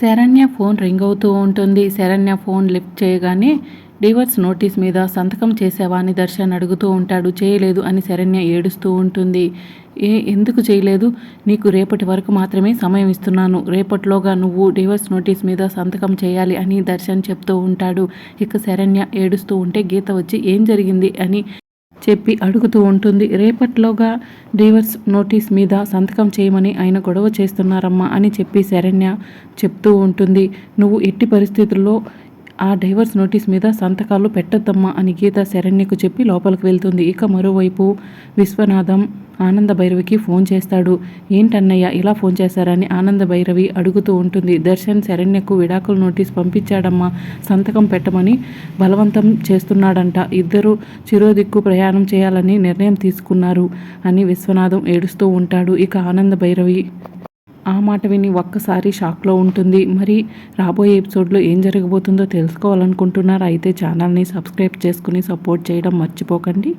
Saranya phone ring అవుతూ ఉంటుంది. Saranya phone lift చేయగానే డివర్స్ నోటీస్ మీద సంతకం చేసావా అని దర్శన్ అడుగుతూ ఉంటాడు. చేయలేదు అని శరణ్య ఏడుస్తూ ఉంటుంది. ఏ ఎందుకు చేయలేదు? నీకు రేపటి వరకు మాత్రమే సమయం ఇస్తున్నాను. రేపటిలోగా నువ్వు డివర్స్ నోటీస్ మీద సంతకం చేయాలి అని దర్శన్ చెప్తూ ఉంటాడు. ఇక శరణ్య ఏడుస్తూ ఉంటే గీత వచ్చి ఏం జరిగింది? అని చెప్పి అడుగుతూ ఉంటుంది. రేపట్లోగా డివర్స్ నోటీస్ మీద సంతకం చేయమని ఆయన గొడవ చేస్తున్నారమ్మా అని చెప్పి శరణ్య చెప్తూ ఉంటుంది. నువ్వు ఎట్టి పరిస్థితుల్లో ఆ డైవర్స్ నోటీస్ మీద సంతకాలు పెట్టద్దమ్మా అని గీత శరణ్యకు చెప్పి లోపలికి వెళ్తుంది. ఇక మరోవైపు విశ్వనాథం ఆనంద భైరవికి ఫోన్ చేస్తాడు. ఏంటన్నయ్య ఇలా ఫోన్ చేశారని ఆనంద భైరవి అడుగుతూ ఉంటుంది. దర్శన్ శరణ్యకు విడాకుల నోటీస్ పంపించాడమ్మా. సంతకం పెట్టమని బలవంతం చేస్తున్నాడంట. ఇద్దరు చిరోదిక్కు ప్రయాణం చేయాలని నిర్ణయం తీసుకున్నారు అని విశ్వనాథం ఏడుస్తూ ఉంటాడు. ఇక ఆనంద భైరవి ఆ మాట విని ఒక్కసారి షాక్లో ఉంటుంది. మరి రాబోయే ఎపిసోడ్లో ఏం జరగబోతుందో తెలుసుకోవాలనుకుంటున్నారా? అయితే ఛానల్ని సబ్స్క్రైబ్ చేసుకుని సపోర్ట్ చేయడం మర్చిపోకండి.